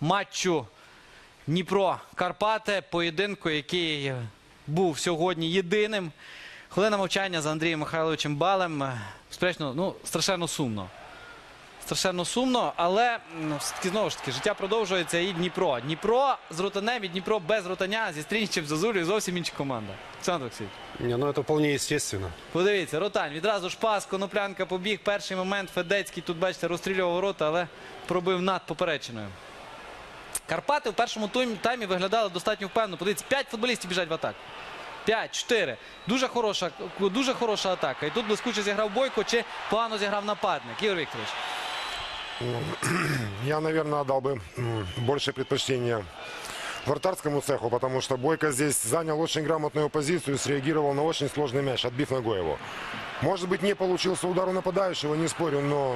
матчу Дніпро Карпати, поєдинку, який був сьогодні єдиним. Хвилина мовчання з Андрієм Михайловичем Балем. Спречно, ну, страшенно сумно. Страшенно сумно, але ну, знову ж таки життя продовжується і Дніпро. Дніпро з ротанем і Дніпро без ротаня зі Стрінічем Зазулею зовсім інша команда. Олександр Олексійович. Не, ну это вполне естественно. Подивіться, Ротань відразу ж пас, Коноплянка побіг. Перший момент Федецький тут, бачите, розстрілював ворота, але пробив над поперечиною. Карпати в першому таймі виглядали достатньо впевнено. Подивіться, п'ять футболістів біжать в атаку. П'ять, чотири. Дуже хороша, дуже хороша атака. І тут блискуче зіграв Бойко чи погано зіграв нападник. Ігор Вікторович. Я, наверное, отдал бы м, больше предпочтения вратарскому цеху, потому что Бойко здесь занял очень грамотную позицию и среагировал на очень сложный мяч, отбив ногой его. Может быть, не получился удар у нападающего, не спорю, но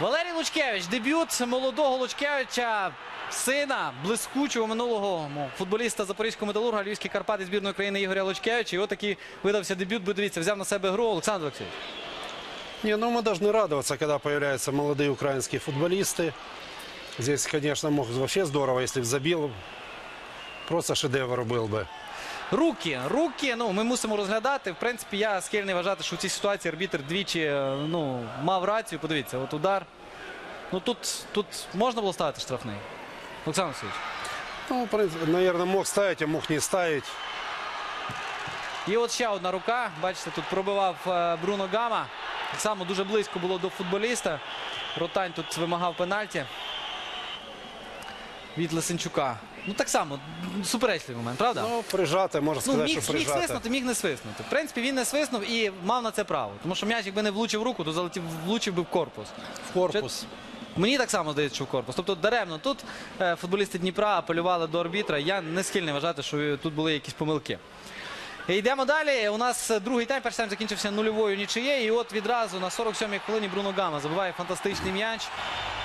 Валерій Лучкевич, дебют молодого Лучкевича, сина блискучого минулого ну, футболіста Запорізького металурга, Львівський Карпати збірної України Ігоря Лучкевича. І отакий видався дебют, бо дивіться, взяв на себе гру Олександр Олексійович. Не, ну мы должны радоваться, когда появляются молодые украинские футболисты. Здесь, конечно, мог вообще здорово, если бы забил. Просто шедевр был бы. Руки, руки, ну ми мусимо розглядати. В принципі, я схильний вважати, що в цій ситуації арбітр двічі е, ну, мав рацію. Подивіться, от удар. Ну тут, тут можна було ставити штрафний. Олександр Олексійович. Ну, в принципе, наверное, мог ставить, а мог не ставить. І от ще одна рука. Бачите, тут пробивав е, Бруно Гама. Так само дуже близько було до футболіста. Ротань тут вимагав пенальті. Від Лисенчука. Ну так само, суперечливий момент, правда? Ну, прижато, можно Ну, сказать, міг, что міг свиснути, міг не свиснути. В принципі, він не свиснув і мав на це право. Тому що м'яч, якби не влучив руку, то залетів, влучив би в корпус. В корпус. Мені так само здається, що в корпус. Тобто даремно тут е, футболісти Дніпра апелювали до арбітра. Я не схильний вважати, що тут були якісь помилки. І Йдемо далі. У нас е, другий тайм. Перший тайм закінчився нульовою нічиєю. І от відразу на 47-й хвилині Бруно Гама забиває фантастичний м'яч.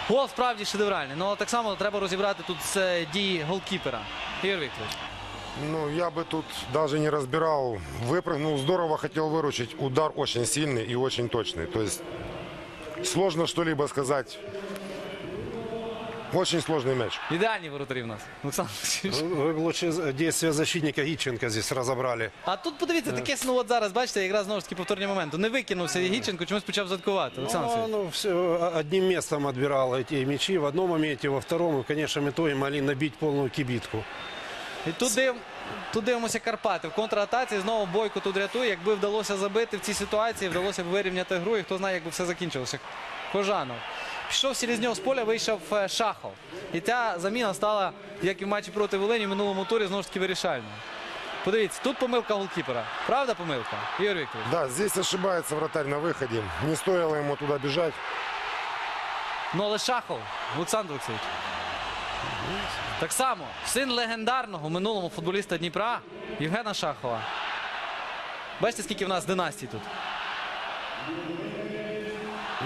Гол справді шедевральний. Ну але так само треба розібрати тут е, дії голкіпера. Ігор Вікторович. ну, я бы тут даже не разбирал. Выпрыгнул, здорово хотел выручить. Удар очень сильный и очень точный. То есть сложно что-либо сказать. Очень сложный мяч. Ідеальні воротарі в нас. Олександр Олексійович. Вы бы лучше действия защитника Иченко здесь разобрали. А тут подивіться, таке ну от зараз, бачите, якраз знову ж таки повторні моменти. Не викинувся Єгіченко, чомусь почав заткувати. Олександр Ну, Олексійович. ну, все, одним местом отбирал эти мячи. В одном моменте, во втором. И в конечном итоге могли набить полную кибитку. І тут, див... тут дивимося Карпати. В контратаці знову Бойко тут рятує. Якби вдалося забити в цій ситуації, вдалося б вирівняти гру, і хто знає, як би все закінчилося. Кожанов. Пішов Селізньов з поля, вийшов е, Шахов. І ця заміна стала, як і в матчі проти Волині в минулому турі, знову ж таки вирішальною. Подивіться, тут помилка голкіпера. Правда помилка? Ігор Вікторович? Да, здесь ошибается вратарь на выходе. Не стоило ему туда бежать. Ну але Шахов, Олександр Олексійович. Так само, син легендарного минулого футболіста Дніпра Євгена Шахова. Бачите, скільки в нас династій тут?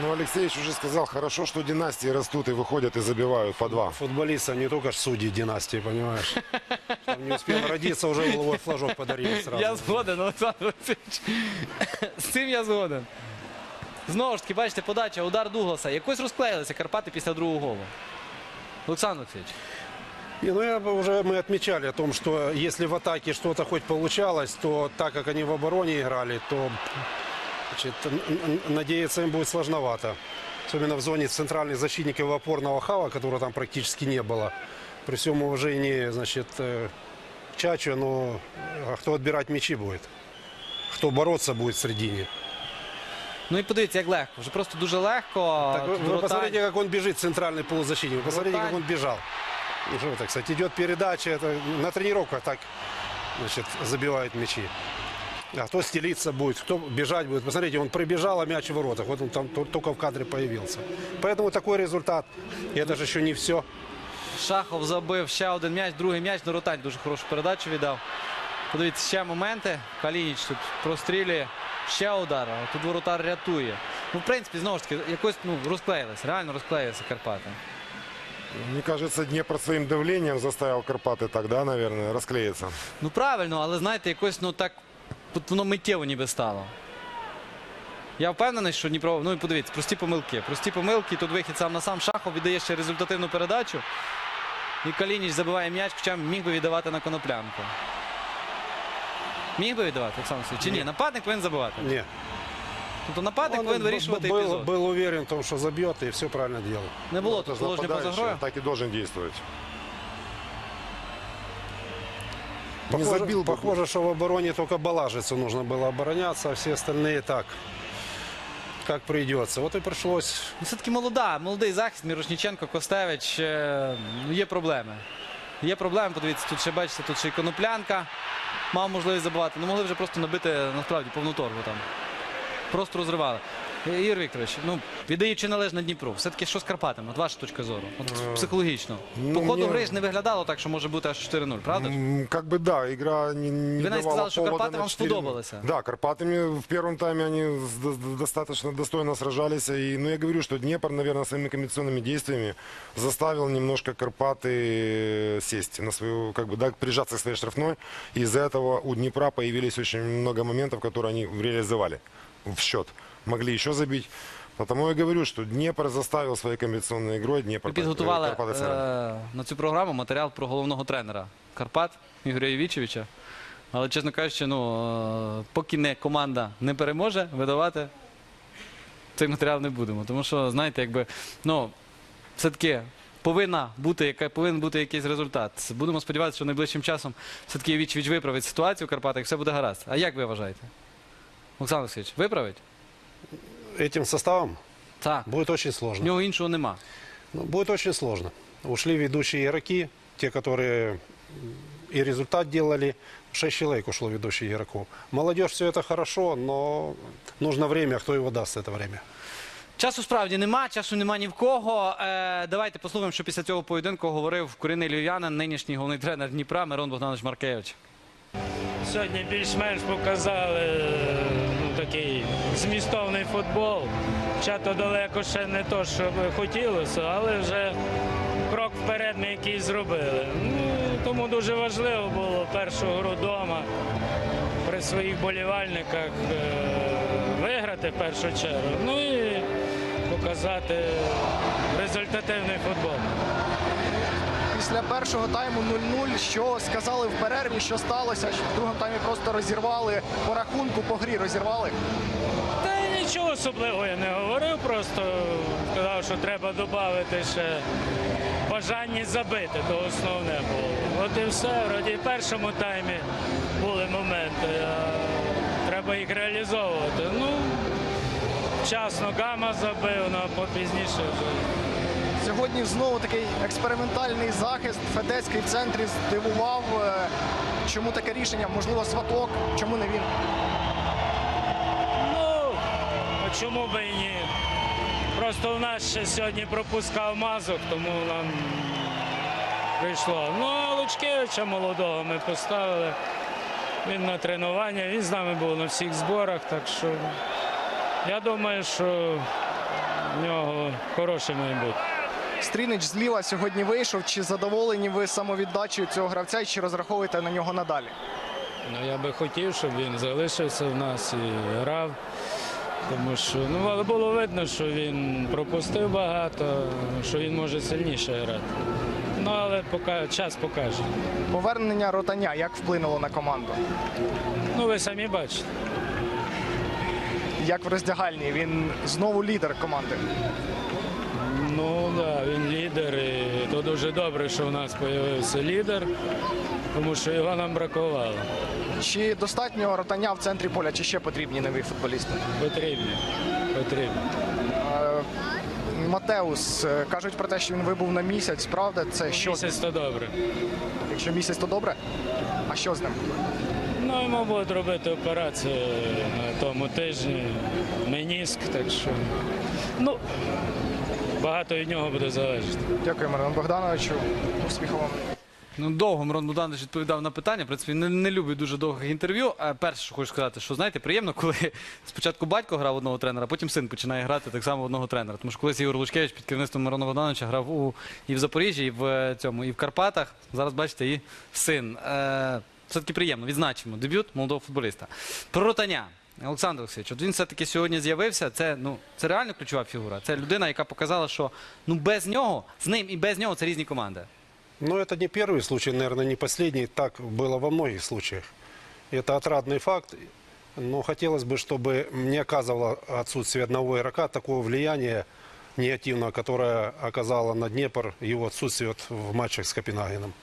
Но Алексеевич уже сказал, хорошо, что династии растут и выходят и забивают по два. Футболистов не только ж судьи династии, понимаешь. Там не успел родиться, уже головой флажок подарили сразу. Я згоден, Олександр Олексійович. З цим я згоден. Знову ж таки, бачите, подача, удар Дугласа. Якось розклеїлися Карпати після другого голу. Олександр Олексійович. Не, ну я бы уже мы отмечали о том, что если в атаке что-то хоть получалось, то так как они в обороне играли, то значит, н- н- надеяться им будет сложновато. Особенно в зоне центральных защитников и опорного хава, которого там практически не было. При всем уважении, значит, э, к Чачу, но а кто отбирать мячи будет? Кто бороться будет в середине? Ну і подивіться, як легко. Вже просто дуже легко. Так вы, Тут вы Ротань- посмотрите, как он бежит, центральный полузащитник. Вы посмотрите, как Ротань. он бежал. Ну, что это, кстати, идет передача. Это на тренировках так значит, забивают мячи. А кто стелиться будет, кто бежать будет. Посмотрите, он пробежал, а мяч в воротах. Вот он там то- только в кадре появился. Поэтому такой результат. И это же еще не все. Шахов забив ще один м'яч, другий м'яч. Ну, Ротань дуже хорошу передачу віддав. Подивіться, ще моменти. Калініч тут прострілює. Ще удар. а Тут воротар рятує. Ну, в принципі, знову ж таки, якось ну, розклеїлися, реально розклеїлися Карпати. Мне кажется, Днепр своим давлением заставил Карпаты тогда, наверное, расклеиться. Ну правильно, але знаєте, якось ну так от воно миттєво ніби стало. Я впевнений, що Дніпро, ну і подивіться, прості помилки. Прості помилки, тут вихід сам на сам Шахов віддає ще результативну передачу. І Калініч забиває м'яч, хоча міг би віддавати на коноплянку. Міг би віддавати, Олександр Васильович? Чи ні? Нападник повинен забивати. Не. Тобто нападник Он повинен б- вирішувати был, епізод. был уверен в том, что забьет и все правильно делал. Не було Это тут же положення поза нападающий, грою. так и должен действовать. Не Похоже, забил бы. похоже, что в обороне только Балажицу нужно было обороняться, а все остальные так, как придется. Вот и пришлось Ну, Все-таки молода, молодий захист, Мірошніченко, Костевич. е, Ну, є проблеми. Є проблеми, подивіться, тут ще бачите, тут ще й коноплянка. Мав можливість забивати. Ну могли вже просто набити насправді повну торгу там. Просто розривали. Е, Ігор Вікторович, ну віддаючи належне Дніпру, все-таки що з Карпатами? От ваша точка зору. От психологічно. ну, По ходу мені- гри ж не виглядало так, що може бути аж 4-0, правда? ж? М, Как бы да, игра не, не Вы, Настя, давала сказали, что повода Карпаты на вам 4:0. сподобалось. Да, Карпатами в первом тайме они с- до- до- достаточно достойно сражались. И, ну, я говорю, что Днепр, наверное, своими комбинационными действиями заставил немножко Карпаты сесть на свою, как бы, да, прижаться к своей штрафной. И из-за этого у Днепра появились очень много моментов, которые они реализовали в счет. Могли еще забить. Потому я говорю, что Днепр заставил своей комбинационной игрой Днепр. Ми підготували э, Карпаты сыграли. е, на цю програму матеріал про головного тренера Карпат Ігоря Євічевича. Але, чесно кажучи, ну, е, поки не команда не переможе, видавати цей матеріал не будемо. Тому що, знаєте, якби, ну, все-таки повинна бути, яка, повинен бути якийсь результат. Будемо сподіватися, що найближчим часом все-таки Євічевич виправить ситуацію в Карпатах, і все буде гаразд. А як ви вважаєте? Олександр Олексійович, виправить? этим составом. Так. Будет очень В сложно. нього іншого нема. Ну, будет очень сложно. Ушли ведущие игроки, те, которые и результат делали. Шесть человек ушло ведущих игроков. Молодежь все это хорошо, но нужно время. Кто его даст это время? Часу справді нема, часу нема ні в кого. Е, давайте послухаємо, що після цього поєдинку говорив Корінний Львів'янин, нинішній головний тренер Дніпра Мирон Богданович Маркевич. Сьогодні більш-менш показали е, ну, такий змістовний футбол. Чато далеко ще не то, що би хотілося, але вже крок вперед ми якийсь зробили. Ну, тому дуже важливо було першу гру вдома при своїх болівальниках е, виграти першу чергу. Ну і показати результативний футбол. Після першого тайму 0-0, що сказали в перерві, що сталося? Що в другому таймі просто розірвали по рахунку, по грі розірвали. Та нічого особливого я не говорив, просто сказав, що треба додати ще бажання забити, то основне було. От і все. Вроді в першому таймі були моменти, а треба їх реалізовувати. Ну, вчасно Гама забив, ну, а попізніше вже. Сьогодні знову такий експериментальний захист. Федецький в центрі здивував. Е, Чому таке рішення? Можливо, сваток, чому не він? Ну, чому би і ні? Просто в нас ще сьогодні пропускав мазок, тому нам прийшло. Ну, а Лучкевича молодого ми поставили. Він на тренування, він з нами був на всіх зборах, так що я думаю, що в нього хороше майбутнє. Стрінич зліва сьогодні вийшов. Чи задоволені ви самовіддачею цього гравця і чи розраховуєте на нього надалі? Ну, я би хотів, щоб він залишився в нас і грав. Тому що ну, але було видно, що він пропустив багато, що він може сильніше грати. Ну, але поки, час покаже. Повернення ротаня як вплинуло на команду? Ну, ви самі бачите. Як в роздягальні? Він знову лідер команди. Ну, да, він лідер, і то дуже добре, що в нас з'явився лідер, тому що його нам бракувало. Чи достатньо ротання в центрі поля, чи ще потрібні нові футболісти? Потрібно. Е, Матеус е, кажуть про те, що він вибув на місяць. Правда, це що? Місяць то добре. Якщо місяць, то добре. А що з ним? Ну, йому будуть робити операцію на тому тижні, меніск, так що. Ну, багато від нього буде залежати. Дякую, Мирон Богдановичу. Успіху вам. Ну, довго Мирон Богданович відповідав на питання. В принципі, не, не любить дуже довгих інтерв'ю. А перше, що хочу сказати, що знаєте, приємно, коли спочатку батько грав одного тренера, потім син починає грати так само одного тренера. Тому що колись Ігор Лучкевич під керівництвом Мирона Богдановича грав у, і в Запоріжжі, і в е, цьому, і в Карпатах. Зараз бачите, і син. Е, все-таки приємно, відзначимо дебют молодого футболіста. Про ротання. Олександр Олексійович, от він все-таки сьогодні з'явився. Це, ну, це реально ключова фігура. Це людина, яка показала, що ну, без нього, з ним і без нього це різні команди. Но это не первый случай, наверное, не последний. Так было во многих случаях. Это отрадный факт. Но хотелось бы, чтобы не оказывало отсутствие одного игрока такого влияния негативного, которое оказало на Днепр его отсутствие вот в матчах с Копенгагеном.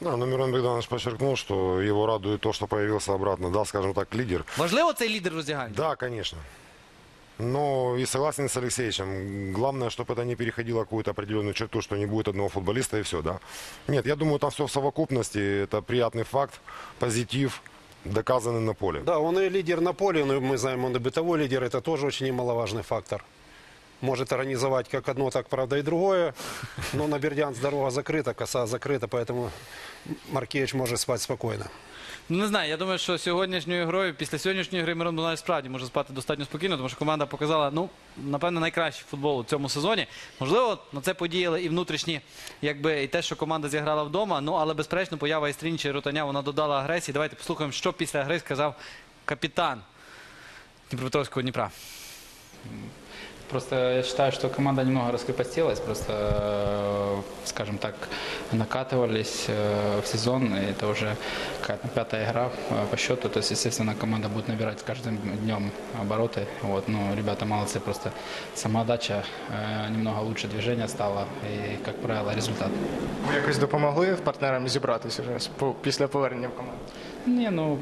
Да, но Мирон Богданович подчеркнул, что его радует то, что появился обратно, да, скажем так, лидер. Важливо цей лідер роздягальні? Да, конечно. Но и согласен с Алексеевичем. Главное, чтобы это не переходило какую-то определенную черту, что не будет одного футболиста и все, да. Нет, я думаю, там все в совокупности. Это приятный факт, позитив, доказанный на поле. Да, он и лидер на поле, но мы знаем, он и бытовой лидер. Это тоже очень немаловажный фактор. Может организовать как одно, так, правда, и другое. Но на Бердянск дорога закрыта, коса закрыта, поэтому Маркевич может спать спокойно. Ну, не знаю, я думаю, що сьогоднішньою грою, після сьогоднішньої гри Мирон Дунаєв справді може спати достатньо спокійно, тому що команда показала, ну, напевно, найкращий футбол у цьому сезоні. Можливо, на це подіяли і внутрішні, якби і те, що команда зіграла вдома. Ну, але безперечно, поява Істрінча і Ротаня вона додала агресії. Давайте послухаємо, що після гри сказав капітан Дніпропетровського Дніпра. Просто я считаю, что команда немного раскрепостилась, просто, э, скажем так, накатывались э, в сезон, и это уже какая-то пятая игра э, по счету, то есть, естественно, команда будет набирать с каждым днем обороты, вот, ну, ребята молодцы, просто самоотдача, э, немного лучше движение стало, и, как правило, результат. Ви якось допомогли партнерам зібратися вже з- по- після повернення в команду? Не, ну,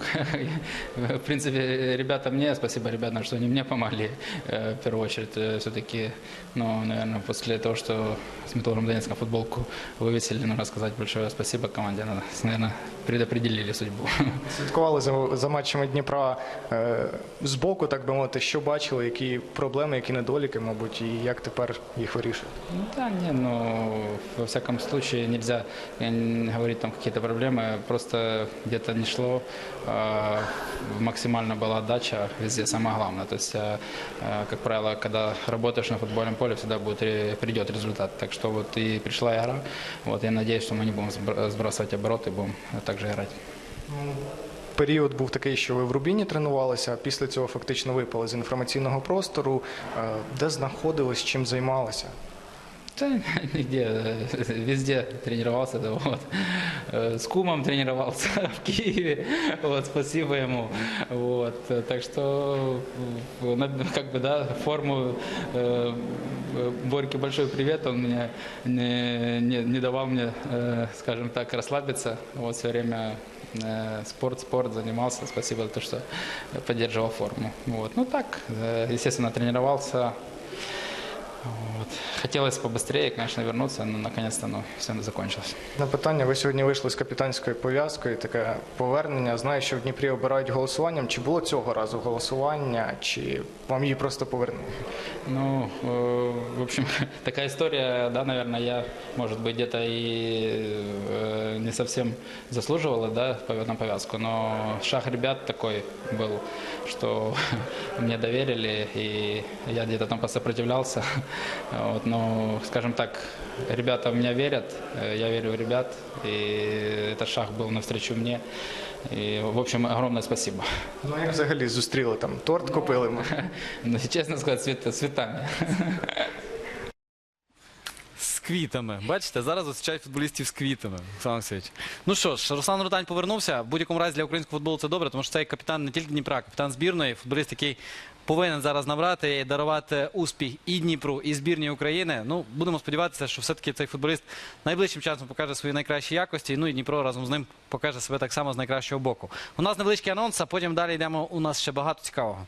в принципе, ребята мне, спасибо ребятам, что они мне помогли, э, в первую очередь, все-таки, ну, наверное, после того, что с Металлургом Донецком футболку вывесили, нужно сказать большое спасибо команде, она, наверное, предопределили судьбу. Слідкували за, за матчами Дніпра е, збоку, так би мовити, що бачили, які проблеми, які недоліки, мабуть, і як тепер їх вирішують. Ну да, не, ну, во всяком случае нельзя э, н- говорить там какие-то проблемы, просто где-то не шло, э, максимально была отдача, везде самое главное. То есть, э, э, как правило, когда работаешь на футбольном поле, всегда будет, ре- придет результат. Так что вот и пришла игра, вот я надеюсь, что мы не будем сбр- сбрасывать обороты, будем также грати. Період був такий, що ви в Рубіні тренувалися, а після цього фактично випали з інформаційного простору. Е, Де знаходились, чим займалися? Да, нигде, э, везде тренировался, да, вот. Э, С кумом тренировался в Киеве, вот, спасибо ему, вот, так что, э, как бы, да, форму Борьке большой привет, он мне не, не, не давал мне, скажем так, расслабиться, вот, все время спорт, спорт занимался, спасибо за то, что поддерживал форму, вот, ну так, естественно, тренировался, вот. Хотелось побыстрее, конечно, вернуться, но наконец-то ну, все закончилось. На питання, ви сьогодні вийшли з капітанською пов'язкою, таке повернення. Знаю, що в Дніпрі обирають голосуванням. Чи було цього разу голосування, чи вам її просто повернули? Ну, э, в общем, такая история, да, наверное, я, может быть, где-то и э, не совсем заслуживала, да, пов- на повязку, но шаг ребят такой был, что мне доверили, и я где-то там посопротивлялся, вот, но, скажем так, ребята в меня верят, э, я верю в ребят, и этот шаг был навстречу мне, и, в общем, огромное спасибо. Ну як взагалі зустріли там? Торт купили ми. Ну, честно сказать, цвет- цветами. З квітами. Бачите, зараз зустрічають футболістів з квітами. Олександр Олексійович. Ну що ж, Руслан Ротань повернувся. В будь-якому разі для українського футболу це добре, тому що цей капітан не тільки Дніпра, капітан збірної, футболіст, який повинен зараз набрати і дарувати успіх і Дніпру, і збірній України. Ну, будемо сподіватися, що все-таки цей футболіст найближчим часом покаже свої найкращі якості. Ну і Дніпро разом з ним покаже себе так само з найкращого боку. У нас невеличкий анонс, а потім далі йдемо. У нас ще багато цікавого.